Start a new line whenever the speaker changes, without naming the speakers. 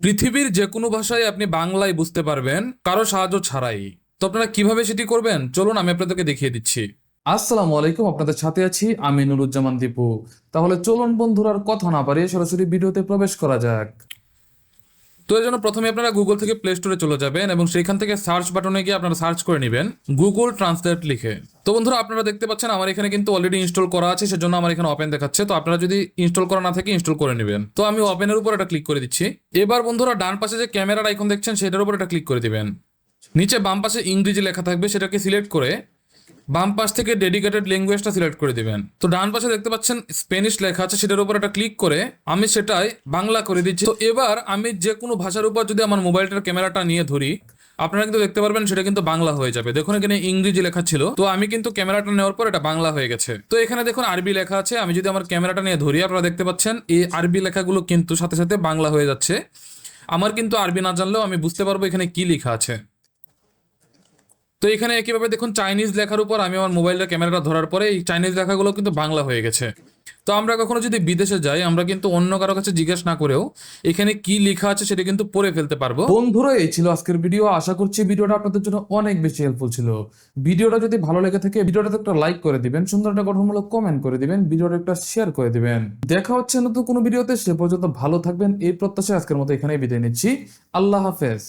পৃথিবীর যে কোনো ভাষায় আপনি বাংলায় বুঝতে পারবেন, কারও সাহায্য ছাড়াই। তো আপনারা কীভাবে সেটি করবেন? চলুন, আমি আপনাদেরকে দেখিয়ে দিচ্ছি। আসসালামু আলাইকুম, আপনাদের সাথে আছি আমি নুরুজ্জামান দীপু। তাহলে চলুন বন্ধুরার কথা না পারিয়ে সরাসরি ভিডিওতে প্রবেশ করা যাক। তো এর জন্য প্রথমে আপনারা গুগল থেকে প্লে স্টোরে চলে যাবেন এবং সেখান থেকে সার্চ বাটনে গিয়ে আপনারা সার্চ করে নেবেন গুগল ট্রান্সলেট লিখে। তো বন্ধুরা, আপনারা দেখতে পাচ্ছেন আমার এখানে কিন্তু অলরেডি ইনস্টল করা আছে, সেজন্য আমার এখানে ওপেন দেখাচ্ছে। তো আপনারা যদি ইনস্টল করা না থাকে ইনস্টল করে নেবেন। তো আমি ওপেনের উপর এটা ক্লিক করে দিচ্ছি। এবার বন্ধুরা, ডান পাশে যে ক্যামেরার আইকন দেখছেন, সেটার উপর এটা ক্লিক করে দিবেন। নিচে বাম পাশে ইংরেজি লেখা থাকবে, সেটাকে সিলেক্ট করে বাম পাশ থেকে ডেডিকেটেড ল্যাঙ্গুয়েজটা সিলেক্ট করে দিবেন। তো ডান পাশে দেখতে পাচ্ছেন স্পেনিশ লেখা আছে, সেটার উপর একটা ক্লিক করে আমি সেটাই বাংলা করে দিচ্ছি। তো এবার আমি যে কোনো ভাষার উপর যদি আমার মোবাইলটার ক্যামেরাটা নিয়ে ধরি, আপনারা কিন্তু দেখতে পারবেন সেটা কিন্তু বাংলা হয়ে যাবে। দেখুন এখানে ইংরেজি লেখা ছিল, তো আমি কিন্তু ক্যামেরাটা নেওয়ার পর এটা বাংলা হয়ে গেছে। তো এখানে দেখুন আরবি লেখা আছে, আমি যদি আমার ক্যামেরাটা নিয়ে ধরি, আপনারা দেখতে পাচ্ছেন এই আরবি লেখাগুলো কিন্তু সাথে সাথে বাংলা হয়ে যাচ্ছে। আমার কিন্তু আরবি না জানলেও আমি বুঝতে পারব এখানে কি লেখা আছে। তো এখানে একইভাবে দেখুন চাইনিজ লেখার উপর আমি আমার মোবাইলের ক্যামেরাটা ধরার পরে এই চাইনিজ লেখাগুলো কিন্তু বাংলা হয়ে গেছে। তো আমরা কখনো যদি বিদেশে যাই, আমরা কিন্তু অন্য কারও কাছে জিজ্ঞেস না করেও এখানে কি লেখা আছে সেটা কিন্তু পড়ে ফেলতে পারব। বন্ধুরা, এই ছিল আজকের ভিডিও আশা করছি ভিডিওটা আপনাদের জন্য অনেক বেশি হেল্পফুল ছিল। ভিডিওটা যদি ভালো লেগে থাকে ভিডিওটাতে একটা লাইক করে দিবেন, সুন্দর একটা গঠনমূলক কমেন্ট করে দিবেন ভিডিওটা একটা শেয়ার করে দিবেন। দেখা হচ্ছে নতুন কোনো ভিডিওতে সে পর্যন্ত ভালো থাকবেন। এই প্রত্যাশায় আজকের মতো এখানেই বিদায় নিচ্ছি। আল্লাহ হাফেজ।